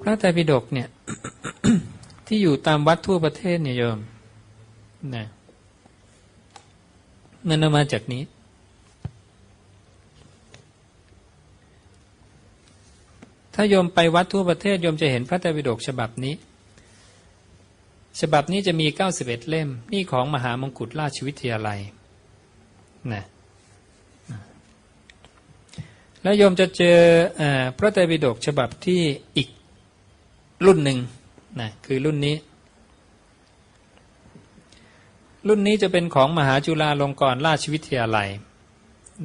พระไตรปิฎกเนี่ย ที่อยู่ตามวัดทั่วประเทศเนี่ยโยมนะมันเอามาจากนี้ ถ้าโยมไปวัดทั่วประเทศโยมจะเห็นพระไตรปิฎกฉบับนี้ ฉบับนี้จะมี 91 เล่ม นี่ของมหามงกุฎราชวิทยาลัยนะแล้วโยมจะเจออพระไตรปิฎกฉบับที่อีก รุ่นหนึ่งนะคือรุ่นนี้ รุ่นนี้จะเป็นของมหาจุฬาลงกรณราชวิทยาลัย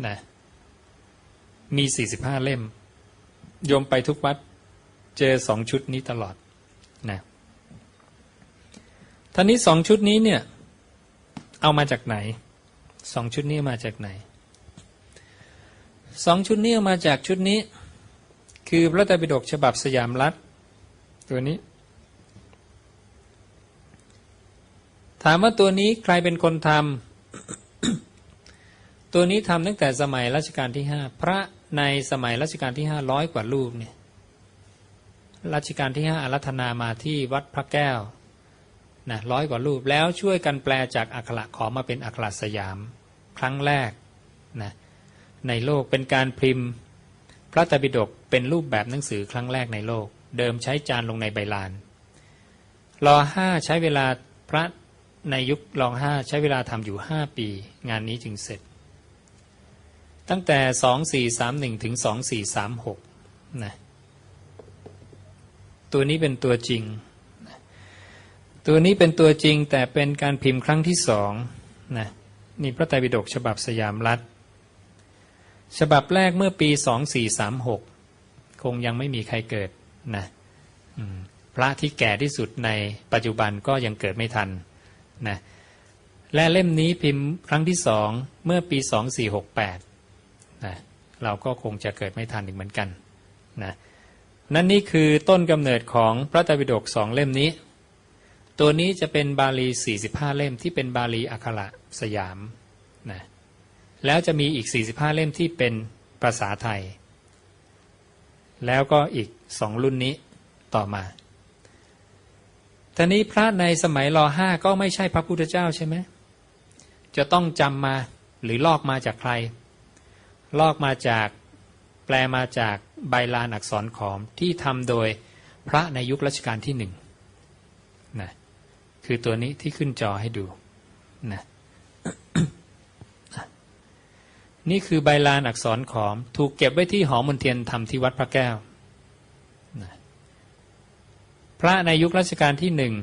นะมี 45 เล่ม โยมไปทุกวัดเจอสองชุดนี้ตลอดนะท่านี้สองชุดนี้เนี่ย เอามาจากไหนสองชุดนี้มาจากไหนสองชุดนี้มาจากชุดนี้ คือพระไตรปิฎกฉบับสยามรัฐ ตัวนี้ ถามว่าตัวนี้ใครเป็นคนทำตัวนี้ทำตั้งแต่สมัยรัชกาลที่ห้าพระในสมัยรัชกาลที่ห้าร้อยกว่ารูปเนี่ยรัชกาลที่ห้าอารัธนามาที่วัดพระแก้วนะร้อยกว่ารูปแล้วช่วยกันแปลจากอักขระขอมาเป็นอักขระสยาม ครั้งแรกนะในโลกเป็นการพิมพ์ พระตรปิฎกเป็นรูปแบบหนังสือครั้งแรกในโลก เดิมใช้จานลงในใบลานรอห้าใช้เวลาพระในยุครองห้าใช้เวลาทำอยู่ห้าปี งานนี้จึงเสร็จ ตั้งแต่สองสี่สามหนึ่งถึงสองสี่สามหกนะตัวนี้เป็นตัวจริง ตัวนี้เป็นตัวจริงแต่เป็นการพิมพ์ครั้งที่สองนะนี่พระไตรปิฎกฉบับสยามรัฐ ฉบับแรกเมื่อปีสองสี่สามหกคงยังไม่มีใครเกิด นะพระที่แก่ที่สุดในปัจจุบันก็ยังเกิดไม่ทันนะและเล่มนี้พิมพ์ครั้งที่สองเมื่อปีสองสี่หกแปดนะเราก็คงจะเกิดไม่ทันอีกเหมือนกันนะนั่นนี่คือต้นกำเนิดของพระไตรปิฎกสองเล่มนี้ ตัวนี้จะเป็นบาลี 45 เล่มที่เป็นบาลีอักขระสยามนะแล้วจะมีอีก 45 เล่มที่เป็นภาษาไทย แล้วก็อีก สองรุ่นนี้ต่อมาทีนี้พระในสมัยรอห้าก็ไม่ใช่พระพุทธเจ้าใช่ไหมจะต้องจำมาหรือลอกมาจากใคร ลอกมาจากแปลมาจากใบลานอักษรขอมที่ทำโดยพระในยุครัชกาลที่หนึ่งนะคือตัวนี้ที่ขึ้นจอให้ดูนะนี่คือใบลานอักษรขอม ถูกเก็บไว้ที่หอมนเทียนทำที่วัดพระแก้ว พระในยุครัชกาลที่หนึ่ง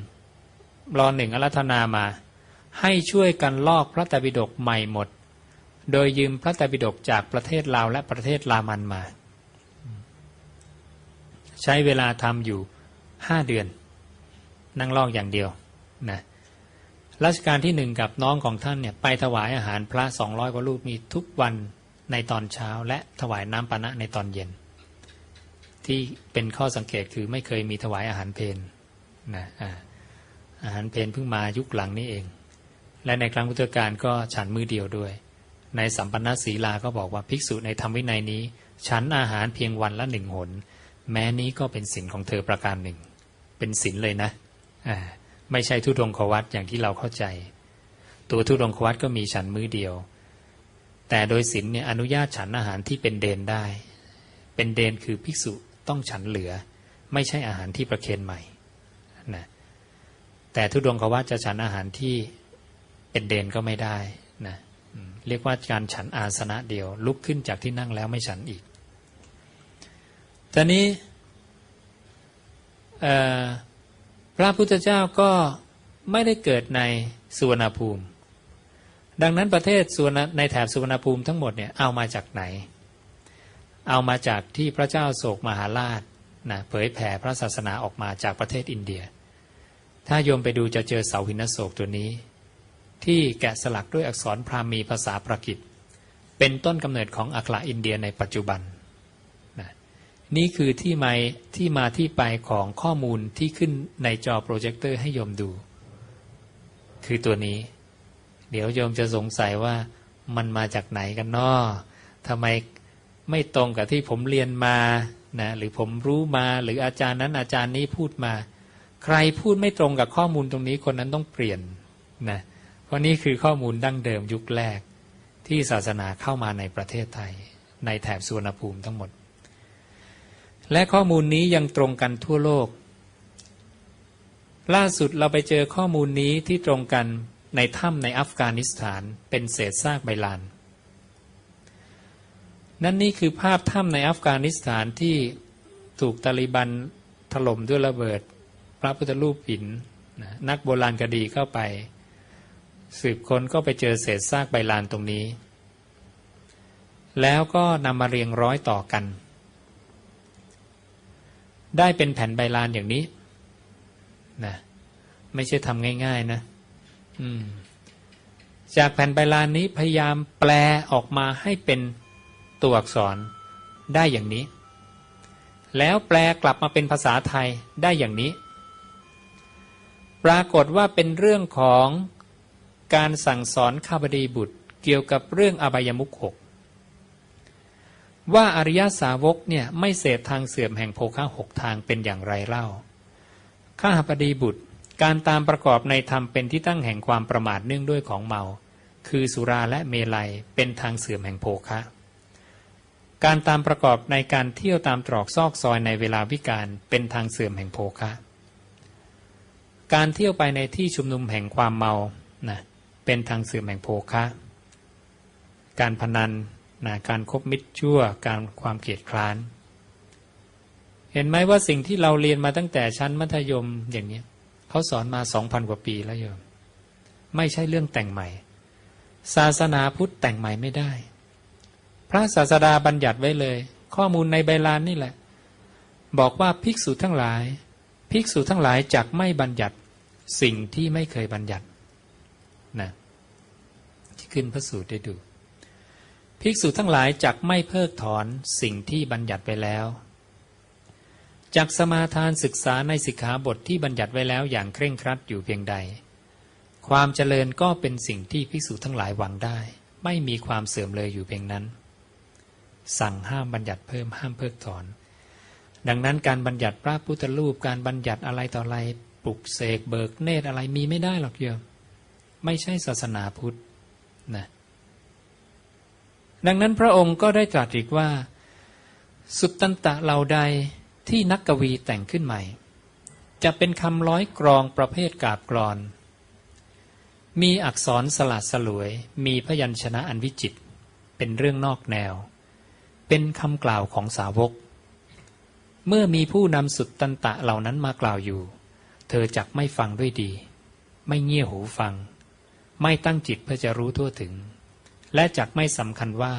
รอหนึ่งอรัธนามา ให้ช่วยกันลอกพระตรปิฎกใหม่หมด โดยยืมพระตรปิฎกจากประเทศลาวและประเทศลามันมา ใช้เวลาทำอยู่ห้าเดือน นั่งลอกอย่างเดียวนะรัชกาลที่หนึ่งกับน้องของท่านเนี่ยไปถวายอาหารพระสองร้อยกว่ารูปมีทุกวันในตอนเช้าและถวายน้ำปานะในตอนเย็น ที่เป็นข้อสังเกตคือไม่เคยมีถวายอาหารเพนนะอาหารเพนเพิ่งมายุคหลังนี้เอง และในครั้งพุทธกาลก็ฉันมือเดียวด้วย ในสัมปันนศีลาก็บอกว่าภิกษุในธรรมวินัยนี้ ฉันอาหารเพียงวันละหนึ่งหน แม้นี้ก็เป็นศีลของเธอประการหนึ่ง เป็นศีลเลยนะไม่ใช่ทุดงควัตอย่างที่เราเข้าใจ ตัวทุดงควัตก็มีฉันมือเดียว แต่โดยศีลเนี่ยอนุญาตฉันอาหารที่เป็นเดนได้ เป็นเดนคือภิกษุ ต้องฉันเหลือ ไม่ใช่อาหารที่ประเคนใหม่นะแต่ทุดงควัตจะฉันอาหารที่เป็นเดนก็ไม่ได้นะเรียกว่าการฉันอาสนะเดียว ลุกขึ้นจากที่นั่งแล้วไม่ฉันอีกตอนนี้พระพุทธเจ้าก็ไม่ได้เกิดในสุวรรณภูมิ ดังนั้นประเทศสุวรรณในแถบสุวรรณภูมิทั้งหมดเนี่ยเอามาจากไหน เอามาจากที่พระเจ้าโศกมหาราชนะเผยแผ่พระศาสนาออกมาจากประเทศอินเดีย ถ้าโยมไปดูจะเจอเสาหินโศกตัวนี้ ที่แกะสลักด้วยอักษรพราหมีภาษาปรากิตเป็นต้นกำเนิดของอักขระอินเดียในปัจจุบันนี่คือที่มาที่มาที่ไปของข้อมูลที่ขึ้นในจอโปรเจคเตอร์ให้โยมดู คือตัวนี้ เดี๋ยวโยมจะสงสัยว่ามันมาจากไหนกันนาะทำไม ไม่ตรงกับที่ผมเรียนมานะหรือผมรู้มาหรืออาจารย์นั้นอาจารย์นี้พูดมา ใครพูดไม่ตรงกับข้อมูลตรงนี้คนนั้นต้องเปลี่ยนนะเพราะนี่คือข้อมูลดั้งเดิมยุคแรกที่ศาสนาเข้ามาในประเทศไทย ในแถบสุวรรณภูมิทั้งหมด และข้อมูลนี้ยังตรงกันทั่วโลก ล่าสุดเราไปเจอข้อมูลนี้ที่ตรงกันในถ้ำในอัฟกานิสถานเป็นเศษซากใบลาน นั่นนี่คือภาพถ้ำในอัฟกานิสถานที่ถูกตาลิบันถล่มด้วยระเบิด พระพุทธรูปหินนักโบราณคดีเข้าไป สืบค้นก็ไปเจอเศษซากใบลานตรงนี้ แล้วก็นำมาเรียงร้อยต่อกัน ได้เป็นแผ่นใบลานอย่างนี้นะไม่ใช่ทำง่าย ๆนะจากแผ่นใบลานนี้พยายามแปลออกมาให้เป็น ตัวอักษรได้อย่างนี้ แล้วแปลกลับมาเป็นภาษาไทยได้อย่างนี้ ปรากฏว่าเป็นเรื่องของการสั่งสอนข้าบดีบุตรเกี่ยวกับเรื่องอบายมุขหกว่าอริยสาวกเนี่ยไม่เสพทางเสื่อมแห่งโภคะหกทางเป็นอย่างไรเล่า ข้าบดีบุตร การตามประกอบในธรรมเป็นที่ตั้งแห่งความประมาทเนื่องด้วยของเมา คือสุราและเมลัยเป็นทางเสื่อมแห่งโภคะ การตามประกอบในการเที่ยวตามตรอกซอกซอยในเวลาวิการเป็นทางเสื่อมแห่งโภคะ การเที่ยวไปในที่ชุมนุมแห่งความเมานะเป็นทางเสื่อมแห่งโภคะ การพนันนะการคบมิตรชั่ว การความเกลียดคร้าน เห็นไหมว่าสิ่งที่เราเรียนมาตั้งแต่ชั้นมัธยมอย่างนี้เขาสอนมาสองพันกว่าปีแล้วโยมไม่ใช่เรื่องแต่งใหม่ ศาสนาพุทธแต่งใหม่ไม่ได้ พระศาสดาบัญญัติไว้เลย ข้อมูลในใบลานนี่แหละ บอกว่าภิกษุทั้งหลาย ภิกษุทั้งหลายจักไม่บัญญัติสิ่งที่ไม่เคยบัญญัตินะที่ขึ้นพระสูตรได้ดู ภิกษุทั้งหลายจักไม่เพิกถอนสิ่งที่บัญญัติไปแล้วจักสมาทานศึกษาในสิกขาบทที่บัญญัติไว้แล้วอย่างเคร่งครัดอยู่เพียงใด ความเจริญก็เป็นสิ่งที่ภิกษุทั้งหลายหวังได้ ไม่มีความเสื่อมเลยอยู่เพียงนั้น สั่งห้ามบัญญัติเพิ่มห้ามเพิกถอน ดังนั้นการบัญญัติพระพุทธรูปการบัญญัติอะไรต่ออะไรปลุกเสกเบิกเนตรอะไรมีไม่ได้หรอกโยมไม่ใช่ศาสนาพุทธนะดังนั้นพระองค์ก็ได้ตรัสอีกว่า สุตตันตะเหล่าใดที่นักกวีแต่งขึ้นใหม่ จะเป็นคำร้อยกรองประเภทกาบกรอน มีอักษรสลัดสลวย มีพยัญชนะอันวิจิต เป็นเรื่องนอกแนว เป็นคำกล่าวของสาวก เมื่อมีผู้นำสุดตันตะเหล่านั้นมากล่าวอยู่ เธอจักไม่ฟังด้วยดี ไม่เงี่ยหูฟัง ไม่ตั้งจิตเพื่อจะรู้ทั่วถึง และจักไม่สำคัญว่า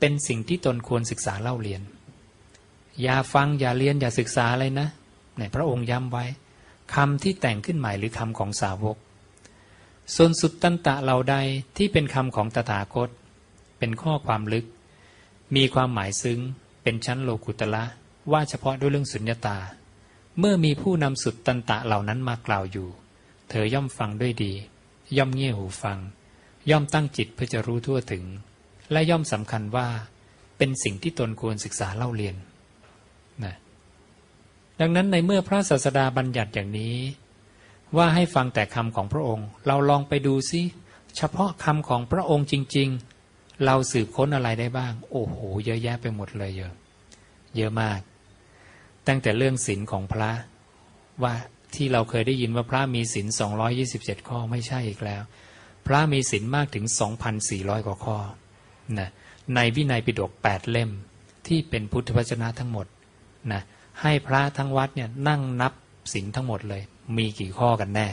เป็นสิ่งที่ตนควรศึกษาเล่าเรียน อย่าฟังอย่าเรียนอย่าศึกษาอะไรนะในพระองค์ย้ำไว้คำที่แต่งขึ้นใหม่หรือคำของสาวก ส่วนสุดตันตะเหล่าใดที่เป็นคำของตถาคต เป็นข้อความลึก มีความหมายซึ้งเป็นชั้นโลกุตละว่าเฉพาะด้วยเรื่องสุญญตา เมื่อมีผู้นำสุดตันตะเหล่านั้นมากล่าวอยู่ เธอย่อมฟังด้วยดี ย่อมเงี่ยหูฟัง ย่อมตั้งจิตเพื่อจะรู้ทั่วถึง และย่อมสำคัญว่า เป็นสิ่งที่ตนควรศึกษาเล่าเรียนนะดังนั้นในเมื่อพระศาสดาบัญญัติอย่างนี้ ว่าให้ฟังแต่คำของพระองค์ เราลองไปดูซิเฉพาะคำของพระองค์จริง ๆ เราสืบค้นอะไรได้บ้าง โอ้โห เยอะแยะไปหมดเลยเยอะ เยอะมาก ตั้งแต่เรื่องศีลของพระ ว่าที่เราเคยได้ยินว่าพระมีศีล227 ข้อไม่ใช่อีกแล้ว พระมีศีลมากถึง 2,400 กว่าข้อนะในวินัยปิฎก8เล่มที่เป็นพุทธวจนะทั้งหมดนะให้พระทั้งวัดเนี่ยนั่งนับศีลทั้งหมดเลย มีกี่ข้อกันแน่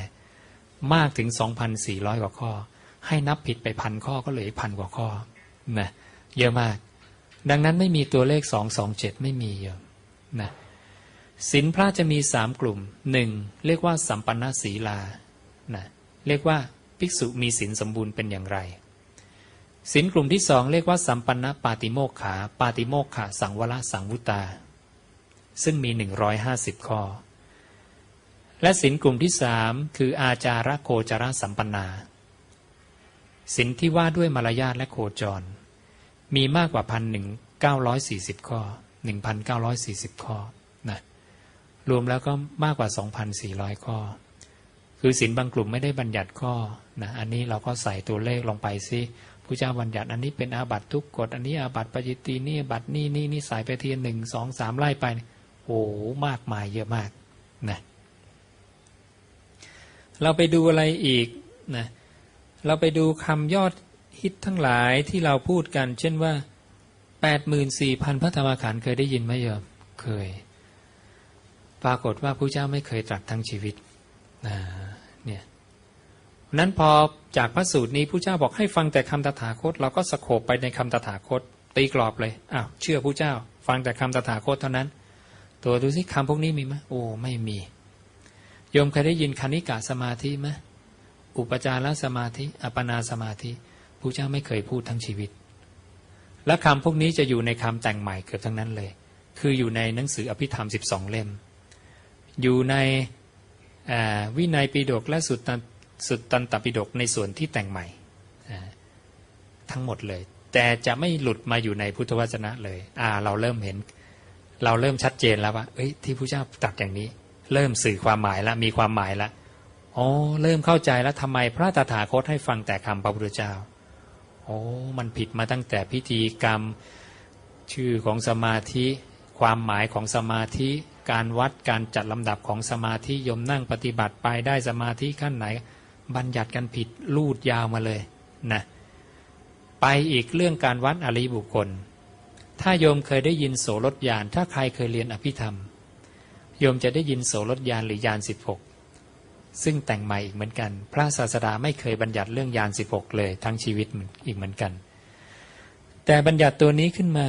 มากถึง 2,400 กว่าข้อ ให้นับผิดไปพันข้อก็เหลือพันกว่าข้อ นะเยอะมาก ดังนั้นไม่มีตัวเลข227ไม่มีเยอะนะศีลพระจะมีสามกลุ่มหนึ่งเรียกว่าสัมปันนศีลานะเรียกว่าภิกษุมีศีลสมบูรณ์เป็นอย่างไรศีลกลุ่มที่สองเรียกว่าสัมปันนปาติโมกขา ปาติโมกขา สังวรสังวุตา ซึ่งมี 150 ข้อ และสินกลุ่มที่สามคืออาจาระโคจรสัมปันนาสินที่ว่าด้วยมารยาทและโคจร มีมากกว่าพันหนึ่ง940ข้อ1,940ข้อนะรวมแล้วก็มากกว่า2,400ข้อ คือศีลบางกลุ่มไม่ได้บัญญัติข้อนะอันนี้เราก็ใส่ตัวเลขลงไปซิผู้เจ้าบัญญัติอันนี้เป็นอาบัตทุกกฎอันนี้อาบัตปาจิตีนี่บัตนี่นี่นี่ใส่ไปทีหนึ่งสองสามไล่ไปโอ้โหมากมายเยอะมากนะเราไปดูอะไรอีกนะเราไปดูคำยอด ฮิตทั้งหลายที่เราพูดกัน เช่นว่า84,000พระธรรมขันธ์เคยได้ยินไหมโยมเคย ปรากฏว่าผู้เจ้าไม่เคยตรัสทั้งชีวิตนะเนี่ยนั้นพอจากพระสูตรนี้ผู้เจ้าบอกให้ฟังแต่คำตถาคต เราก็สโคบไปในคำตถาคต ตีกรอบเลยอ้าวเชื่อผู้เจ้า ฟังแต่คำตถาคตเท่านั้น ตัวดูสิคำพวกนี้มีไหมโอ้ไม่มีโยมเคยได้ยินคณิกาสมาธิไหมอุปจารสมาธิ อัปนาสมาธิ ผู้เจ้าไม่เคยพูดทั้งชีวิต และคำพวกนี้จะอยู่ในคำแต่งใหม่เกือบทั้งนั้นเลย คืออยู่ในหนังสืออภิธรรม 12 เล่ม อยู่ในวินัยปิฎกและสุตตันสุตตันตปิฎกในส่วนที่แต่งใหม่ทั้งหมดเลย แต่จะไม่หลุดมาอยู่ในพุทธวจนะเลยอ่าเราเริ่มเห็น เราเริ่มชัดเจนแล้วว่าเอ้ยที่พระเจ้าตรัสอย่างนี้ เริ่มสื่อความหมายแล้วมีความหมายแล้วอ๋อเริ่มเข้าใจแล้วทำไมพระตถาคตให้ฟังแต่คำพระพุทธเจ้า โอ้มันผิดมาตั้งแต่พิธีกรรมชื่อของสมาธิ ความหมายของสมาธิ การวัดการจัดลำดับของสมาธิโยมนั่งปฏิบัติไปได้สมาธิขั้นไหน บัญญัติกันผิดลูดยาวมาเลยนะไปอีกเรื่องการวัดอริบุคคล ถ้าโยมเคยได้ยินโสรถยาน ถ้าใครเคยเรียนอภิธรรม โยมจะได้ยินโสรถยานหรือยานสิบหก ซึ่งแต่งใหม่อีกเหมือนกัน พระศาสดาไม่เคยบัญญัติเรื่องยานสิบหกเลยทั้งชีวิตอีกเหมือนกัน แต่บัญญัติตัวนี้ขึ้นมา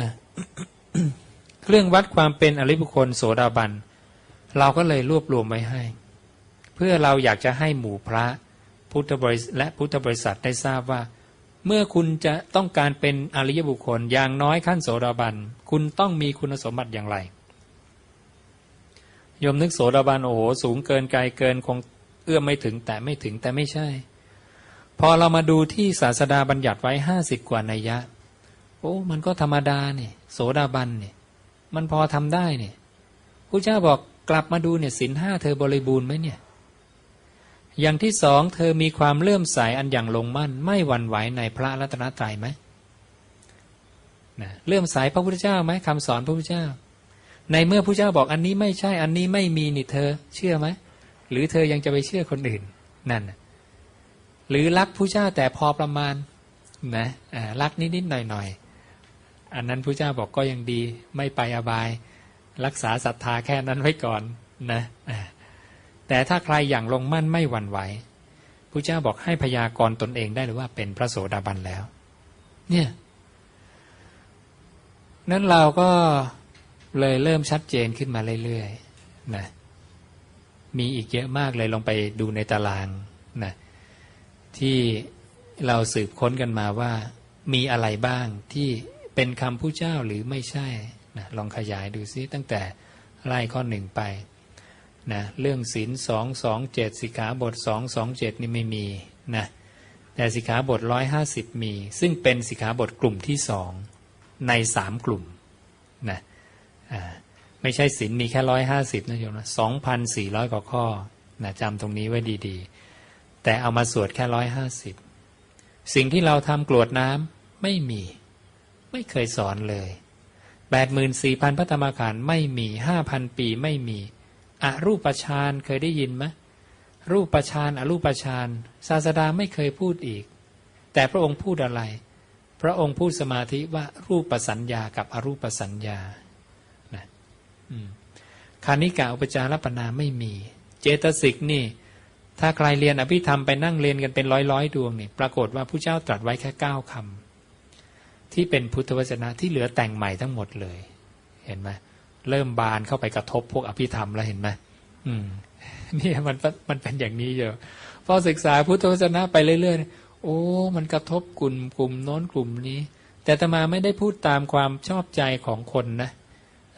เครื่องวัดความเป็นอริบุคคลโสดาบัน เราก็เลยรวบรวมไว้ให้ เพื่อเราอยากจะให้หมู่พระพุทธบริษัทและพุทธบริษัทได้ทราบว่า เมื่อคุณจะต้องการเป็นอริยบุคคลอย่างน้อยขั้นโสดาบัน คุณต้องมีคุณสมบัติอย่างไรยมนึกโสดาบันโอ้โหสูงเกินไกลเกินคง เอื้อมไม่ถึงแต่ไม่ถึงแต่ไม่ใช่ พอเรามาดูที่ศาสดาบัญญัติไว้ห้าสิบกว่านัยยะ โอ้มันก็ธรรมดาเนี่ยโสดาบันเนี่ยมันพอทำได้เนี่ยพระเจ้าบอกกลับมาดูเนี่ยสินห้าเธอบริบูรณ์ไหมเนี่ยอย่างที่สองเธอมีความเลื่อมใสอันอย่างลงมั่น ไม่หวั่นไหวในพระรัตนตรัยไหมนะเลื่อมใสพระพุทธเจ้าไหมคำสอนพระพุทธเจ้า ในเมื่อพระเจ้าบอกอันนี้ไม่ใช่อันนี้ไม่มีนี่เธอ เชื่อไหม หรือเธอยังจะไปเชื่อคนอื่นนั่นหรือรักผู้เจ้าแต่พอประมาณนะรักนิดๆหน่อยๆอันนั้นพระเจ้าบอกก็ยังดีไม่ไปอบาย รักษาศรัทธาแค่นั้นไว้ก่อนนะแต่ถ้าใครอย่างลงมั่นไม่หวั่นไหวพระเจ้าบอกให้พยากรตนเองได้หรือว่าเป็นพระโสดาบันแล้ว เนี่ยนั้นเราก็เลยเริ่มชัดเจนขึ้นมาเรื่อยๆนะ มีอีกเยอะมากเลยลองไปดูในตารางนะที่เราสืบค้นกันมาว่า มีอะไรบ้างที่เป็นคำผู้เจ้าหรือไม่ใช่นะลองขยายดูซิตั้งแต่ไล่ข้อหนึ่งไปนะเรื่องศีลสองสองเจ็ดสิกขาบทสองสองเจ็ดนี่ไม่มีนะแต่สิกขาบทร้อยห้าสิบมี ซึ่งเป็นสิกขาบทกลุ่มที่สองในสามกลุ่มนะอ่า ไม่ใช่ศีลมีแค่ร้อยห้าสิบนะโยมนะสองพันสี่ร้อยกว่าข้อนะจำตรงนี้ไว้ดีๆ แต่เอามาสวดแค่ร้อยห้าสิบสิ่งที่เราทำกรวดน้ำไม่มี ไม่เคยสอนเลยแปดหมื่นสี่พันพระธรรมขันธ์ไม่มีห้าพันปีไม่มีอรูปฌานเคยได้ยินไหมรูปฌานอรูปฌานศาสดาไม่เคยพูดอีก แต่พระองค์พูดอะไร พระองค์พูดสมาธิว่ารูปสัญญากับอรูปสัญญา คานิกาอุปจารปนาไม่มี เจตสิกนี่ ถ้าใครเรียนอภิธรรมไปนั่งเรียนกันเป็นร้อยร้อยดวงนี่ปรากฏว่าผู้เจ้าตรัสไว้แค่เก้าคำที่เป็นพุทธวจนะที่เหลือแต่งใหม่ทั้งหมดเลย เห็นไหมเริ่มบานเข้าไปกระทบพวกอภิธรรมแล้วเห็นไหมอืมนี่มันมันเป็นอย่างนี้เยอะพอศึกษาพุทธวจนะไปเรื่อยๆ โอ้ มันกระทบกลุ่มกลุ่มโน้นกลุ่มนี้ แต่ตมาไม่ได้พูดตามความชอบใจของคนนะ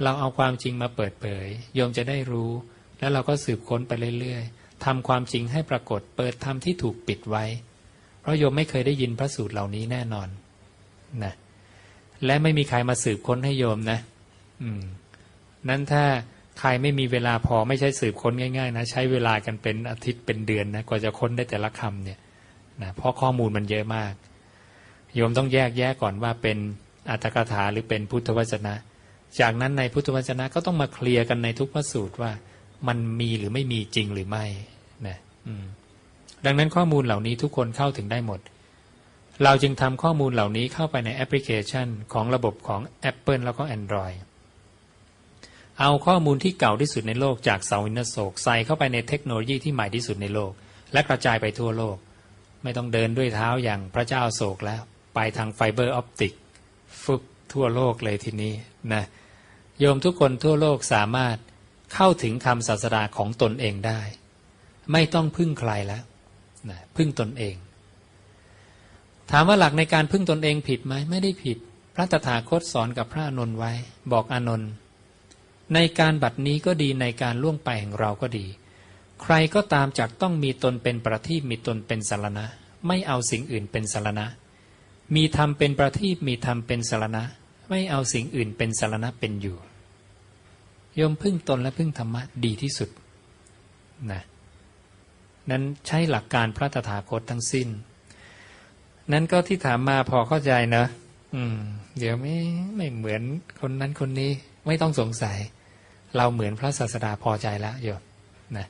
เราเอาความจริงมาเปิดเผยโยมจะได้รู้ แล้วเราก็สืบค้นไปเรื่อยๆทำความจริงให้ปรากฏ เปิดธรรมที่ถูกปิดไว้ เพราะโยมไม่เคยได้ยินพระสูตรเหล่านี้แน่นอนนะและไม่มีใครมาสืบค้นให้โยมนะ อืม นั้นถ้าใครไม่มีเวลาพอไม่ใช่สืบค้นง่ายๆนะใช้เวลากันเป็นอาทิตย์เป็นเดือนนะกว่าจะค้นได้แต่ละคำเนี่ยนะเพราะข้อมูลมันเยอะมาก โยมต้องแยกแยะก่อนว่าเป็นอัตถกถาหรือเป็นพุทธวจนะ จากนั้นในพุทธวจนะก็ต้องมาเคลียร์กันในทุกพระสูตรว่า มันมีหรือไม่มีจริงหรือไม่นะดังนั้นข้อมูลเหล่านี้ทุกคนเข้าถึงได้หมด เราจึงทำข้อมูลเหล่านี้เข้าไปในแอปพลิเคชันของระบบของ Apple แล้วก็ Android เอาข้อมูลที่เก่าที่สุดในโลกจากเสาอินโศกใส่เข้าไปในเทคโนโลยีที่ใหม่ที่สุดในโลก และกระจายไปทั่วโลก ไม่ต้องเดินด้วยเท้าอย่างพระเจ้าโศกแล้ว ไปทางไฟเบอร์ออปติกฟึบทั่วโลกเลยทีนี้นะ โยมทุกคนทั่วโลกสามารถเข้าถึงคำศาสดาของตนเองได้ ไม่ต้องพึ่งใครแล้วนะพึ่งตนเอง ถามว่าหลักในการพึ่งตนเองผิดไหมไม่ได้ผิด พระตถาคตสอนกับพระอานนไว้ บอกอานนท์ในการบัดนี้ก็ดีในการล่วงไปแห่งเราก็ดี ใครก็ตามจากต้องมีตนเป็นประทีปมีตนเป็นสารณะ ไม่เอาสิ่งอื่นเป็นสารณะ มีธรรมเป็นประทีปมีธรรมเป็นสารณะ ไม่เอาสิ่งอื่นเป็นสารณะเป็นอยู่ ยมพึ่งตนและพึ่งธรรมะดีที่สุดนะนั้นใช้หลักการพระตถาคตทั้งสิ้น นั้นก็ที่ถามมาพอเข้าใจนะอืม เดี๋ยวไม่ไม่เหมือนคนนั้นคนนี้ไม่ต้องสงสัย เราเหมือนพระศาสดาพอใจแล้วโยมนะ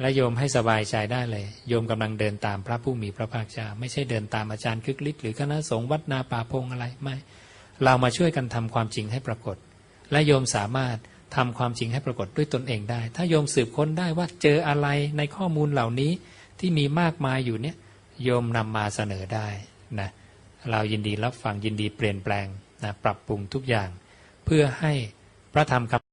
และโยมให้สบายใจได้เลย โยมกำลังเดินตามพระผู้มีพระภาคเจ้าไม่ใช่เดินตามอาจารย์คึกฤทธิ์หรือคณะสงฆ์วัดนาป่าพงอะไรไม่ เรามาช่วยกันทำความจริงให้ปรากฏ และโยมสามารถ ทำความจริงให้ปรากฏด้วยตนเองได้ ถ้าโยมสืบค้นได้ว่าเจออะไรในข้อมูลเหล่านี้ที่มีมากมายอยู่เนี่ยโยมนำมาเสนอได้นะเรายินดีรับฟังยินดีเปลี่ยนแปลงนะปรับปรุงทุกอย่าง เพื่อให้พระธรรมคำ